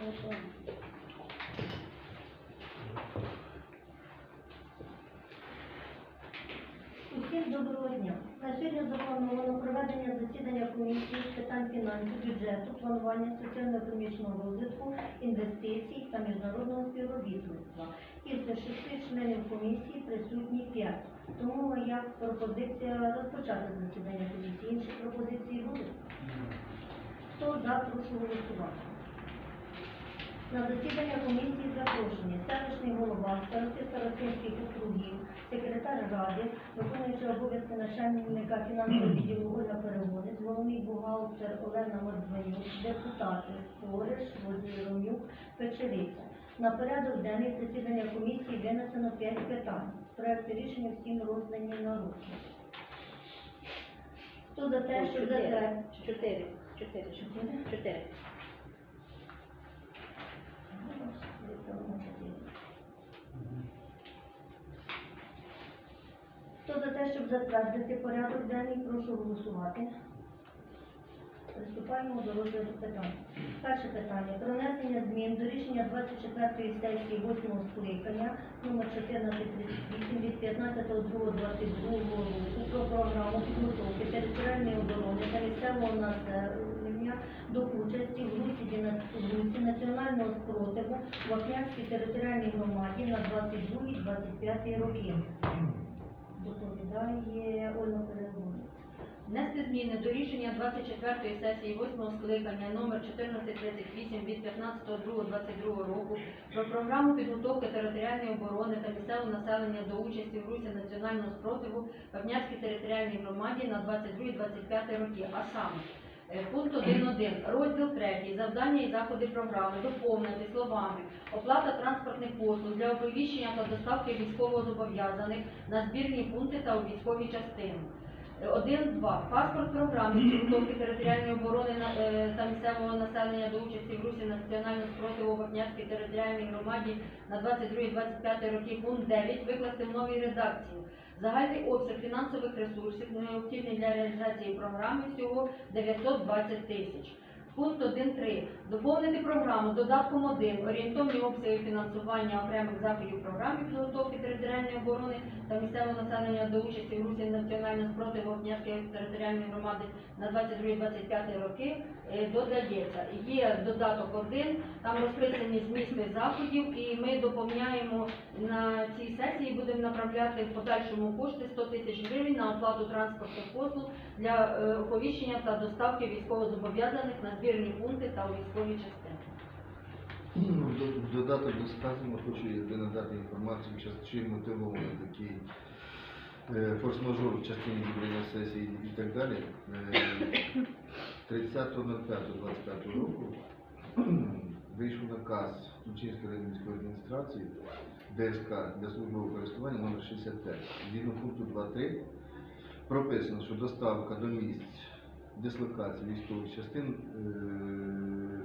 Усім доброго дня. На сьогодні заплановано проведення засідання комісії з питань фінансів, бюджету, планування соціально-економічного розвитку, інвестицій та міжнародного співробітництва. Із шести членів комісії присутні п'ять. Тому моя пропозиція розпочати засідання комісії. Інші пропозиції будуть? Хто за, прошу голосувати. На засідання комісії запрошені селищний голова, старости старостинських округів, секретар ради, виконуючий обов'язки начальника фінансового відділу Ольга Перегонець, головний бухгалтер Олена Мордванюк, депутати Спориш, Возіромюк, Печериця. На порядок денний засідання комісії винесено 5 питань. Проекти рішення всім роздані на руки. Хто за те, щоб затвердити? Чотири. Чотири. Чотири. Чотири. Хто за те, щоб затвердити порядок денний, прошу голосувати. Приступаємо до розгляду питань. Перше питання. Про внесення змін до рішення 24-ї сесії 8 скликання номер 1438 від 15.02.22 року про програму підготовки територіальної оборони та місцевого населення до участі в Русі, Діна- в Русі національного спротиву в Вапнянській територіальній громаді на 22-25 роки. Доповідає Ольга Перегонець. Внести зміни до рішення 24-ї сесії 8 скликання номер 1438 від 15.02.22 року про програму підготовки територіальної оборони та місцевого населення до участі в Русі національного спротиву в Авнянській територіальній громаді на 22-25 роки, а саме Пункт 1.1. Розділ 3. Завдання і заходи програми доповнити словами оплата транспортних послуг для оповіщення та доставки військовозобов'язаних на збірні пункти та у військові частини. Один-два. Паспорт програми підготовки територіальної оборони е, та місцевого населення до участі в Русі національного спротиву Вапнянській територіальній громаді на 22-25 роки. Пункт 9 викласти в новій редакції. Загальний обсяг фінансових ресурсів, необхідний для реалізації програми, всього 920 тисяч. Пункт 1.3. Доповнити програму додатком 1 орієнтовні обсяги фінансування окремих заходів програми підготовки територіальної оборони та місцевого населення до участі в Русі національного спротиву Вапнянської територіальної громади на 22-25 роки е, додається. Є додаток 1, там розписані змісти заходів, і ми доповняємо на цій сесії, будемо направляти в подальшому кошти 100 тисяч гривень на оплату транспортних послуг для е, оповіщення та доставки військовозобов'язаних на збірні пункти та у військові частини. Ну, Додаток до сказаного хочу якби надати інформацію, час- чим мотивований такий е, форс-мажор в частині зібрання сесії і так далі. Е, 30.05.25 року вийшов наказ Тульчинської районної адміністрації ДСК для службового користування номер 65. Згідно пункту 2.3 прописано, що доставка до місць дислокації військових частин е,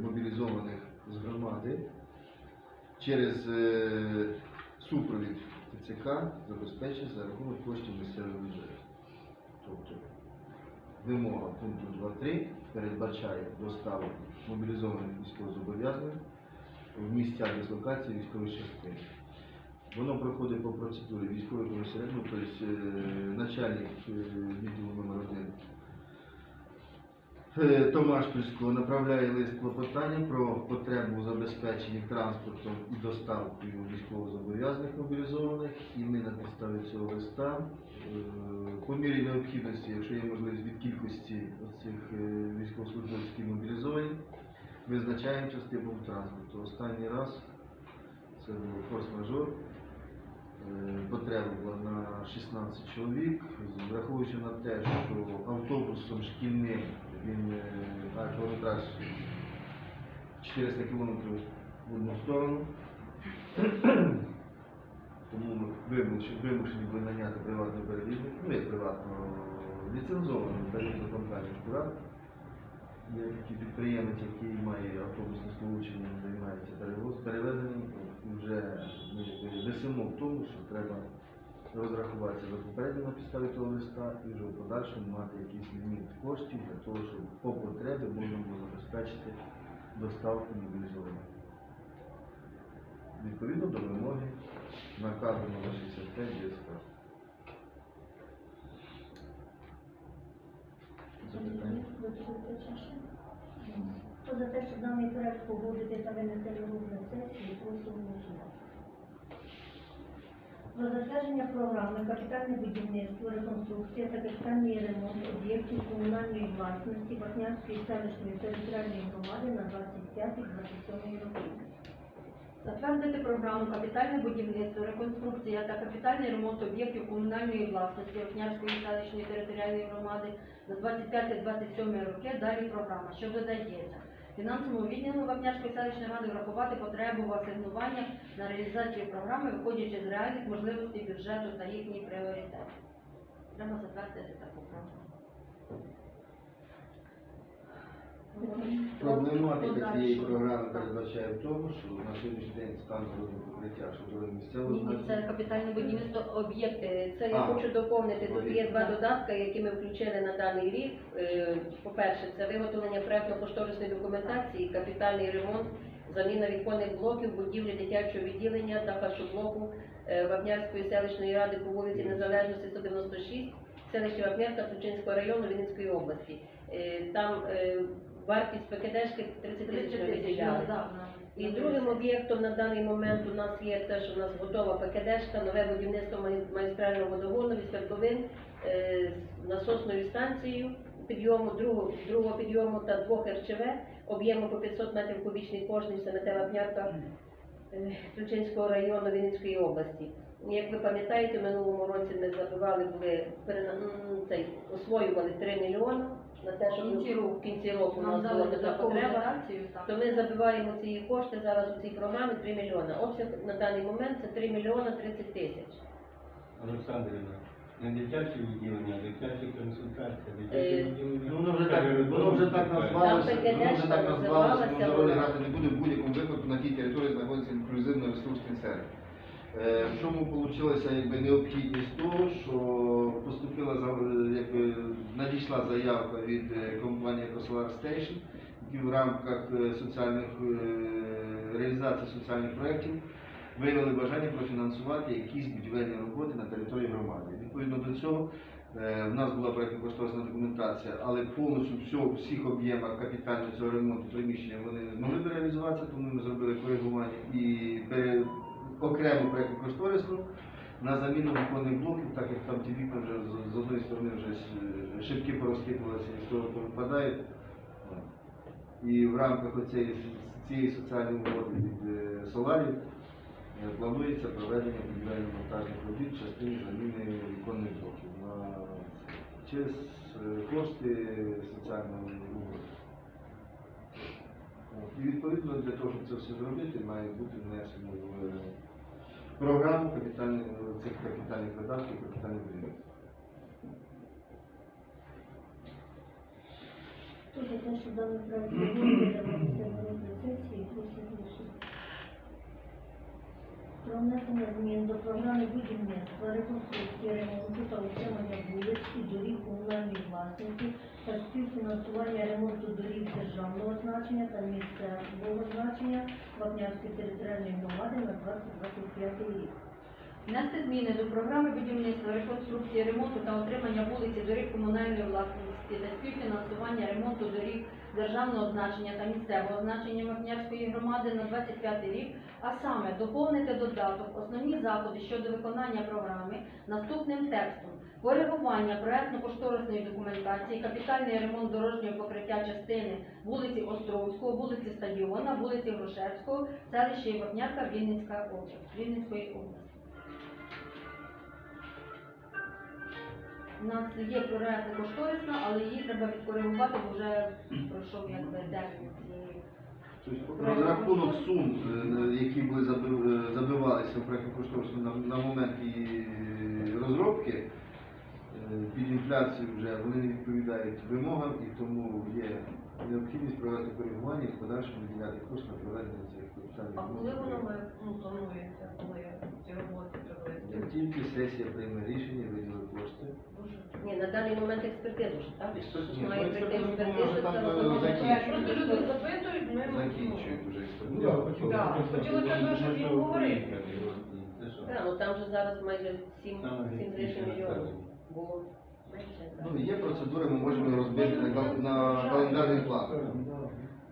мобілізованих з громади через е, супровід ТЦК забезпечить за рахунок коштів місцевого бюджету. Тобто вимога пункту 2.3 передбачає доставку мобілізованих військовозобов'язаних в місця дислокації військових частин. Воно проходить по процедурі військової комісаріату, тобто е, начальник відділу номер 1 Е, Томашпільського направляє лист клопотання про потребу у забезпеченні транспортом і доставкою військовозобов'язаних мобілізованих, і ми на підставі цього листа е, по мірі необхідності, якщо є можливість від кількості цих військовослужбовців які мобілізовані, визначаємо частину транспорту. Останній раз це був форс-мажор. Е, Потреба була на 16 чоловік, враховуючи на те, що автобусом шкільним він а, кілометраж 400 кілометрів в одну сторону. Тому ми вимушені, були наняти приватний перевізник, ну як приватно ліцензовану перевізну компанію «Шкура». Є такий підприємець, який має автобусне сполучення, займається перевезенням. Вже ми висимо в тому, що треба розрахуватися за попередньо на того листа і вже в подальшому мати якийсь ліміт коштів для того, щоб по потребі можна було забезпечити доставку мобілізованих. відповідно до вимоги наказу номер 65 ДСК. За те, що даний проект погодити та винести на розгляд сесії, прошу голосувати. Про затвердження програми капітальне будівництво, реконструкція та капітальний ремонт об'єктів комунальної власності Бахнянської селищної територіальної громади на 25-27 роки. Затвердити програму капітальне будівництво, реконструкція та капітальний ремонт об'єктів комунальної власності Окнярської селищної територіальної громади на 25-27 роки. Далі програма, що додається. Фінансовому відділу Вапнярської селищної ради врахувати потребу в асигнуваннях на реалізацію програми, виходячи з реальних можливостей бюджету та їхніх пріоритетів. Треба затвердити таку програму. Проблематика цієї програми передбачає в тому, що на сьогоднішній день стан дорожнього покриття, що дороги місцевого Ні, це значення. капітальне будівництво об'єкти. Це я А. хочу доповнити. Тут є Об'єкти. два додатки, які ми включили на даний рік. Е, По-перше, це виготовлення проектно-кошторисної документації, капітальний ремонт, заміна віконних блоків, будівлі дитячого відділення та харчоблоку е, Вапнярської селищної ради по вулиці Незалежності 196, селищі Вапнярка Тучинського району Вінницької області. Е, Там е, вартість ПКДшки 30 тисяч ми виділяли. І другим об'єктом на даний момент у нас є те, що у нас готова ПКДшка, нове будівництво магістрального водогону від свердловин е, з насосною станцією підйому, другого, другого підйому та двох РЧВ, об'єму по 500 метрів кубічний кожний семетева пнятка Ключинського району Вінницької області. Як ви пам'ятаєте, в минулому році ми забивали, були перена- цей, освоювали 3 мільйони на те, щоб В кінці року. в кінці року у нас була така потреба. То ми забиваємо ці кошти зараз у цій програмі 3 мільйони. Обсяг на даний момент це 3 мільйони 30 тисяч. Олександрівна, не дитяче відділення, а дитяча консультація. Е, відділення. Ну, воно вже так, воно вже так назвалося, Там воно вже так ПКДшка назвалося, називалася, воно ролі грати не буде в будь-якому випадку на тій території знаходиться інклюзивно-ресурсний центр. Е, В чому вийшла якби необхідність того, що поступила за- якби надійшла заявка від е, компанії EcoSolar Station, які в рамках е, соціальних е, реалізації соціальних проєктів виявили бажання профінансувати якісь будівельні роботи на території громади. Відповідно до цього е, в нас була проєктно-кошторисна документація, але повністю всього, всіх об'ємах капітального цього ремонту приміщення вони не змогли б реалізуватися, тому ми зробили коригування і окрему проєктно-кошторисну на заміну віконних блоків, так як там ті вікна вже з, одної сторони вже е, шибки порозкидувалися і того повипадають. І в рамках оцеї, цієї соціальної угоди від е, Соларів планується проведення будівельно-монтажних робіт в частині заміни віконних блоків на, через е, кошти соціальної угоди. І відповідно для того, щоб це все зробити, має бути внесено в е, програму цих капітальних видатків, капітальних будівництв. Хто за те, що даний проект на сесії. Про внесення змін до програми будівництва, реконструкції, ремонту та утримання вулиць і доріг комунальної власності та співфінансування ремонту доріг державного значення та місцевого значення Вапнярської територіальної громади на 2025 рік. Внести зміни до програми будівництва, реконструкції, ремонту та отримання вулиці доріг комунальної власності та співфінансування ремонту доріг державного значення та місцевого значення Вапнярської громади на 25 рік, а саме доповнити додаток основні заходи щодо виконання програми наступним текстом. Коригування проектно-кошторисної документації, капітальний ремонт дорожнього покриття частини вулиці Островського, вулиці Стадіона, вулиці Грушевського, Вінницька область, Вінницької області. У нас є проект кошторисна, але її треба відкоригувати, бо вже пройшов якби термін цієї. Тобто розрахунок сум, е, які були е, забивалися в проєктну кошторисну на, на момент її розробки, е, під інфляцію вже вони не відповідають вимогам і тому є необхідність провести коригування і в подальшому виділяти кошти на проведення цих А коли воно ну, планується, коли ці роботи? Як тільки сесія прийме рішення, виділить кошти. Ні, на даний момент експертизу ж, так? Експертизу. Має Ну, прийти експертизу, експертизу, може, там, це е, закінчують. Просто люди запитують, ми Закінчують вже Ну, да, хочу Так, говорив. Це що? Так, ну там же зараз майже 7 Там 7 з лишнім мільйонів було. Ну, є процедури, ми можемо розбити на календарний план.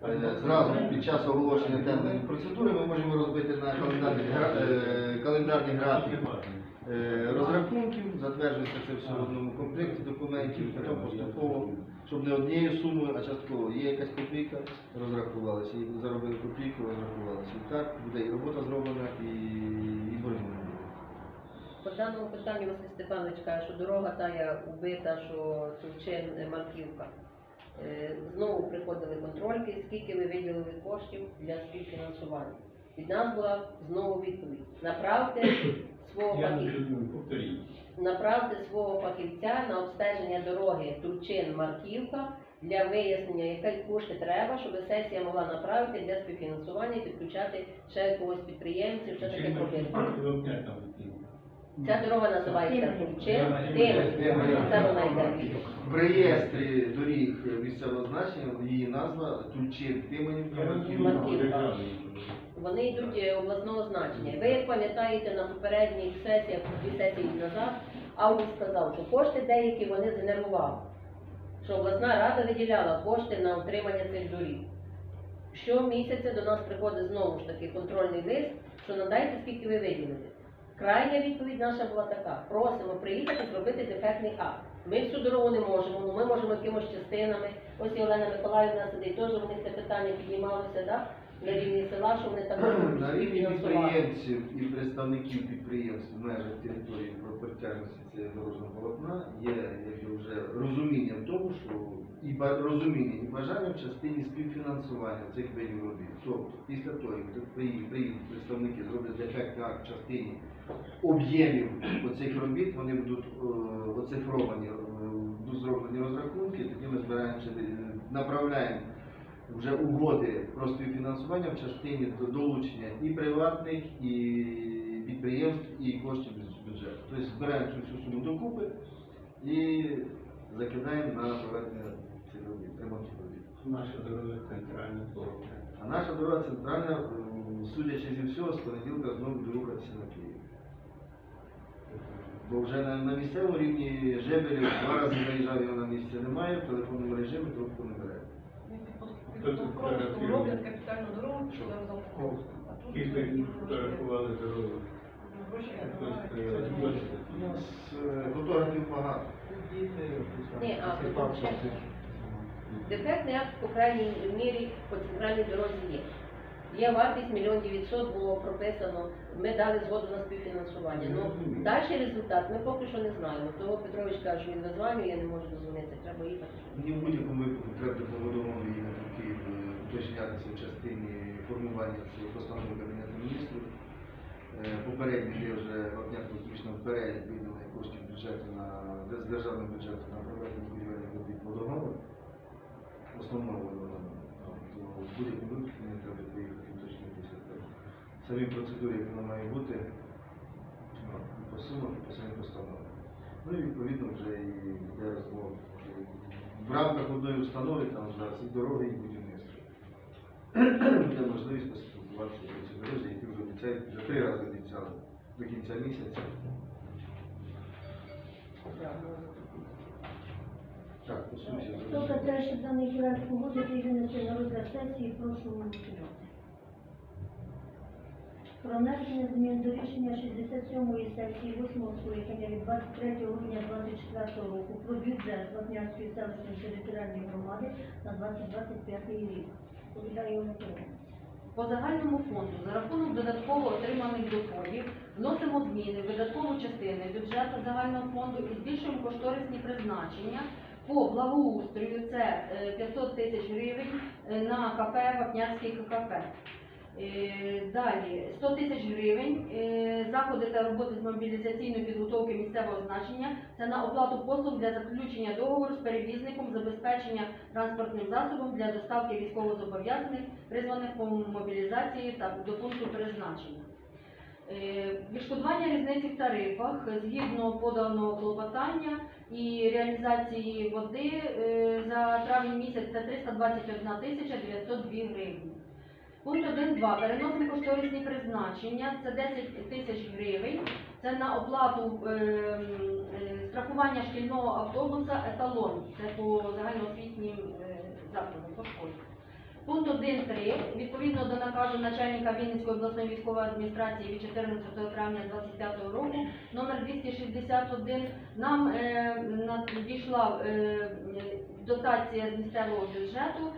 Е, Зразу під час оголошення тендерної процедури ми можемо розбити на календарні, гра- е, календарні графіки е, розрахунків, затверджується це все в одному комплекті документів, потім поступово, щоб не однією сумою, а частково. Є якась копійка, розрахувалася, і заробили копійку, розрахувалися. І так буде і робота зроблена, і, і борги. По даному питанню Василь Степанович каже, що дорога тая убита, що Тульчин е, Марківка. Е, Знову приходили контрольки, скільки ви виділили коштів для співфінансування. Від нас була знову відповідь. Направте свого фахівця. направити свого фахівця на обстеження дороги Турчин-Марківка для вияснення, які кошти треба, щоб сесія могла направити для співфінансування і підключати ще якогось підприємців, що таке Чим Ця дорога називається це вона йде. В реєстрі доріг місцевого значення її назва Тульчин Марківка. Вони йдуть е, обласного значення. Ви як пам'ятаєте на попередніх сесіях, дві сесії назад, Август сказав, що кошти деякі вони згенерували. Що обласна рада виділяла кошти на утримання цих доріг. Щомісяця до нас приходить знову ж таки контрольний лист, що надайте, скільки ви виділите. Крайня відповідь наша була така: просимо приїхати зробити дефектний акт. Ми всю дорогу не можемо, ну ми можемо якимось частинами. Ось і Олена Миколаївна сидить, теж вони це питання піднімалося, да? на рівні села, що вони там На рівні підприємців і представників підприємств в межах території про цієї дорожнього полотна є вже розуміння в тому, що і розуміння і бажання в частині співфінансування цих видів робіт. Тобто після того, як приїдуть приїдуть представники, зроблять дефектний акт в частині об'ємів оцих робіт, вони будуть е, оцифровані, е, будуть зроблені розрахунки, тоді ми збираємося, е, направляємо вже угоди про співфінансування в частині до- долучення і приватних, і підприємств, і коштів з бюджету. Тобто збираємо цю всю суму докупи і закидаємо на проведення цих робіт, ремонтних робіт. Наша дорога центральна дорога. А наша дорога центральна, судячи зі всього, з понеділка знову буде рухатися на Київ. Бо вже на, на місцевому рівні Жебелів два рази заїжджав, його на місці немає, в телефонному режимі трубку не бере. Роблять капітальну дорогу, що зараз фотографували дорогу? У нас фотографів багато. Ні, а. Дефектний акт по крайній мірі по центральній дорозі є. Є вартість мільйон 900 було прописано, ми дали згоду на співфінансування. Ну, далі результат ми поки що не знаємо. Того Петрович каже, що він названює, я не можу дозвонитися, треба їхати. Мені в будь-якому випадку треба допомогу їхати е, уточнятися в частині формування цієї постанови Кабінету міністрів. Е, Попередньо є вже вапняк включно в перелік виділення коштів бюджету на з державного бюджету на проведення будівельних робіт водогону, основного водогону. То В будь-якому випадку мені треба поїхати уточнитися. Самі процедури, як вона має бути, ну, і по сумах, і по самій постанові. Ну і відповідно вже і йде розмова. В рамках одної установи там зараз і дороги, і будівництво. Буде можливість поспілкуватися про ці дорожі, які вже обіцяють, вже три рази обіцяли до кінця місяця. Так, по суті, за те, щоб даний проект погодити і винести на розгляд сесії, прошу. Про внесення змін до рішення 67-ї сесії 8-го скликання від 23 грудня 2024 року про бюджет Вапнянської селищної територіальної громади на 2025 рік. По загальному фонду за рахунок додатково отриманих доходів вносимо зміни в видаткову частину бюджету загального фонду і збільшуємо кошторисні призначення по благоустрою. Це е, 500 тисяч гривень е, на КП Вапнярський ККП. Е, Далі 100 тисяч гривень е, заходи та роботи з мобілізаційної підготовки місцевого значення. Це на оплату послуг для заключення договору з перевізником, забезпечення транспортним засобом для доставки військовозобов'язаних, призваних по мобілізації та до пункту призначення. Е, Відшкодування різниці в тарифах згідно поданого клопотання і реалізації води за травень місяць це 321 тисяча 902 гривні. Пункт 1 Пункт 2. Переносимо кошторисні призначення. Це 10 тисяч гривень. Це на оплату е, е, страхування шкільного автобуса еталон. Це по загальноосвітнім е, закладам, по школі. Пункт 1.3. Відповідно до наказу начальника Вінницької обласної військової адміністрації від 14 травня 2025 року, номер 261, нам е, надійшла дотація з місцевого бюджету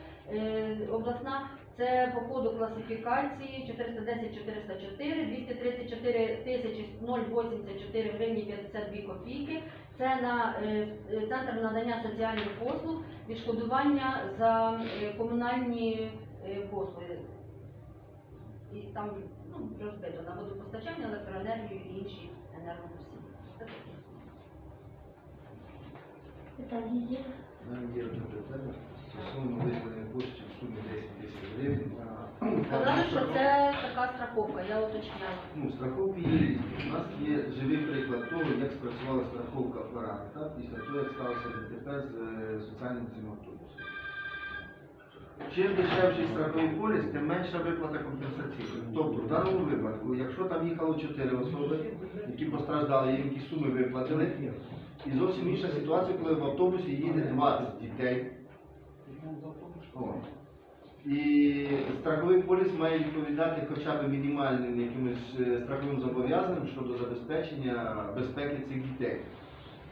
обласна. Це по коду класифікації 410-404, 234 тисячі 084 гривні 52 копійки. Це на е, е, центр надання соціальних послуг, відшкодування за е, комунальні послуги. І там ну, розбито на водопостачання, електроенергію і інші енергоносії. Це таке. Питання є? Нам є питання. Стосовно виділення коштів в сумі 10 тисяч гривень Сказали, що це така страховка, я уточняю. Ну, страховки є різні. У нас є живий приклад того, як спрацювала страховка апарата після того, як сталося ДТП з е, соціальним цим автобусом. Чим дешевший страховий поліс, тим менша виплата компенсаційна. Тобто, в даному випадку, якщо там їхало 4 особи, які постраждали, їм які суми виплатили, і зовсім інша ситуація, коли в автобусі їде 20 дітей. І страховий поліс має відповідати хоча б мінімальним якимось е, страховим зобов'язанням щодо забезпечення безпеки цих дітей.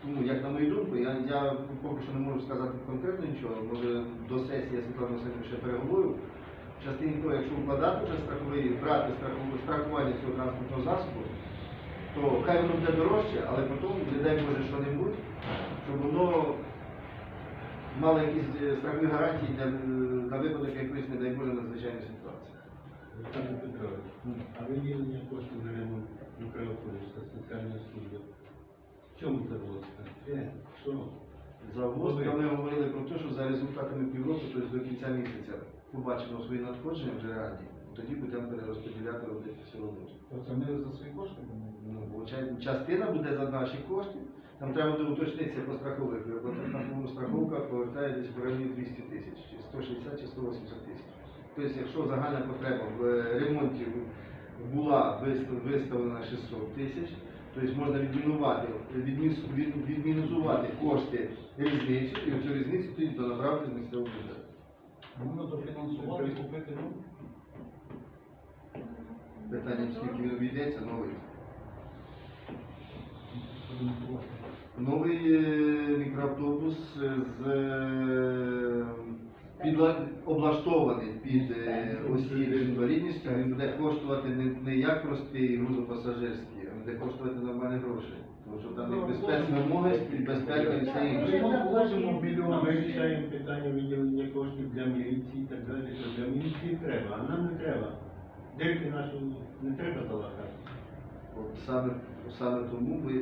Тому, як на мою думку, я, я поки що не можу сказати конкретно нічого, може до сесії я Світлана Васильівна ще переговорю. В частині того, якщо вкладати вже страховий, брати страхування цього транспортного засобу, то хай воно буде дорожче, але потім, не дай Боже, що-небудь, щоб воно мало якісь е, страхові гарантії для, е, на випадок якоїсь, не дай Боже, надзвичайної ситуації. Олександр Петрович, а виділення коштів на ремонт мікроавтобуса, соціальна служба. В чому це було? Де? Що? За ВОЗ ми говорили про те, що за результатами півроку, тобто до кінця місяця, побачимо свої надходження вже реальні, тоді будемо перерозподіляти робити роботи. Тобто ми за свої кошти? Ну, частина буде за наші кошти, там треба буде уточнитися по страхових виплатах, там страховка повертає десь в районі 200 тисяч, чи 160 чи 180 тисяч. Тобто, якщо загальна потреба в ремонті була виставлена 600 тисяч, тобто можна відмінувати, відміс- від- відмінусувати кошти різницю, і цю різницю тоді донабрати з місцевого бюджету. Можна дофінансувати, купити, ну, Питання, скільки він обійдеться, новий. Новий е, мікроавтобус е, з е, підла- облаштований під осіб з інвалідністю, він буде коштувати не, не як простий грузопасажирський, а буде коштувати нормальні гроші. Тому що там і безпечні вимоги, і безпека, і все інше. Ми вложимо мільйон. ми рішаємо питання виділення коштів для міліції і так далі, що для міліції треба, а нам не треба. Дирки наші не треба залатати. От саме, саме тому ми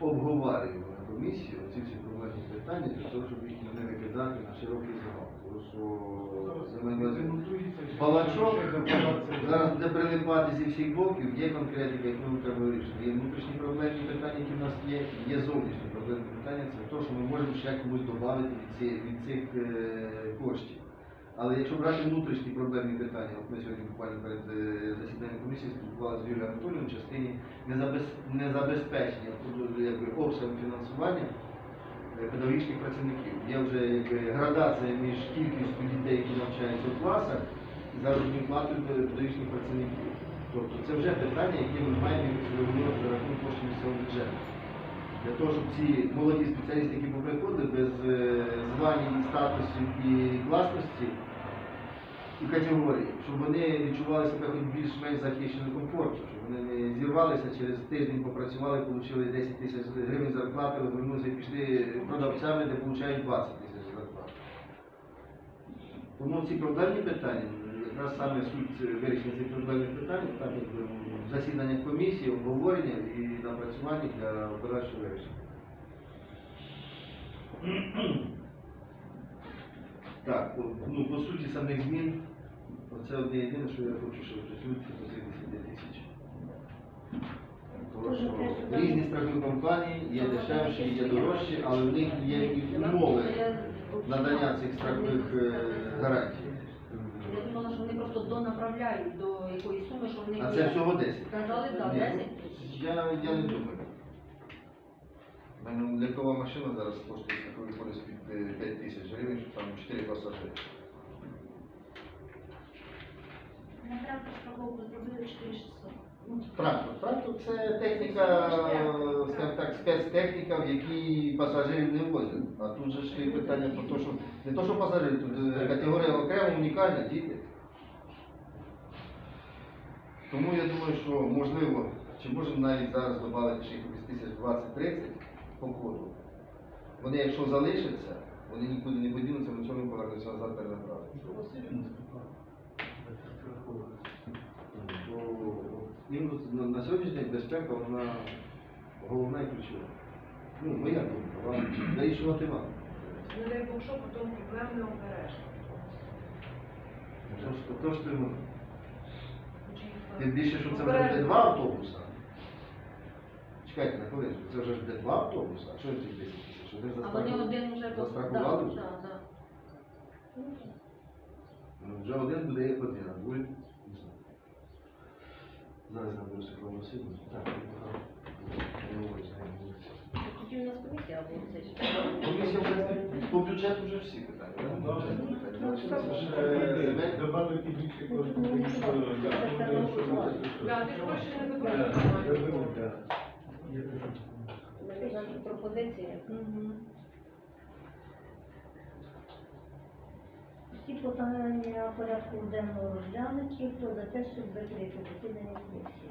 обговорюємо на комісії ці всі проблемні питання для того, щоб їх не викидати на широкий загал. Тому що Балачок зараз буде прилипати зі всіх боків, є конкретика, яку ми треба вирішити. Є внутрішні проблемні питання, які в нас є, є зовнішні проблемні питання, це те, що ми можемо ще комусь додати від, цих е, коштів. Але якщо брати внутрішні проблемні питання, от ми сьогодні буквально перед е, засіданням комісії спілкувалися з Юлією Анатолією в частині незабезпечення тобто, якби, обсягом фінансування е, педагогічних працівників. Є вже якби, градація між кількістю дітей, які навчаються в класах, і заробітною платою педагогічних працівників. Тобто це вже питання, яке ми маємо за рахунок коштів місцевого бюджету. Для того, щоб ці молоді спеціалісти, які поприходили без е, звань, і статусів і класності і категорії, щоб вони відчували себе хоч більш-менш захищено комфортно, щоб вони не зірвалися через тиждень, попрацювали, отримали 10 тисяч гривень зарплати, розвернулися і пішли продавцями, де отримують 20 тисяч зарплати. Тому ці проблемні питання, якраз саме суть вирішення цих проблемних питань, так якби засідання комісії, обговорення і напрацювання для подальшого вирішення. Так, ну по суті самих змін, оце одне єдине, що я хочу, щоб присутні по цих 10 тисяч. Тому що різні страхові компанії, є дешевші, є дорожчі, але в них є і умови надання цих страхових е, гарантій. Я думала, що вони просто просто донаправляють до якоїсь суми, що вони А це всього 10? Сказали, так, Ні, 10. Я, я не думаю. У мене легкова машина зараз коштує такої поліс під 5 тисяч гривень, що там 4 пасажири. На трактор страховку зробили 4600. Трактор. Трактор це техніка, скажімо так, спецтехніка, в якій пасажирів не возять. А тут же ж є питання про те, що не то, що пасажири, тут е, категорія окремо унікальна, діти. Тому я думаю, що можливо, чи можемо навіть зараз додати ще тисяч 20-30 по ходу. Вони якщо залишаться, вони нікуди не подінуться, на цьому повернуться назад перенаправити. То іменно на, на сьогоднішній день безпека вона головна і ключова. Ну, моя думка, вам вирішувати вам. Не дай Бог, що потім проблем не обереш. Тож, тож, ну, тим більше, що це вже буде два автобуса. Чекайте на хвилинку, це вже ж буде два автобуса, а що це 10 тисяч? Один А вони застрахували? один вже застрахували вже? Так, так. Ну, вже один буде як один, а другий не знаю. Зараз наберу Світлану Васильівну. Так, не говорю, знаю, не говорю. Тоді у нас. Комісія вже по бюджету вже всі питання. да? По бюджету питання. Залишилося ще земель. Добавити більше коштів, тому що я думаю, що буде. Да, ти ж хочеш не Так, забирати. я думаю, так. Я кажу, Наші пропозиції. Мгм. Всі питання порядку денного розглянуті, хто за те, щоб закрити засідання комісії.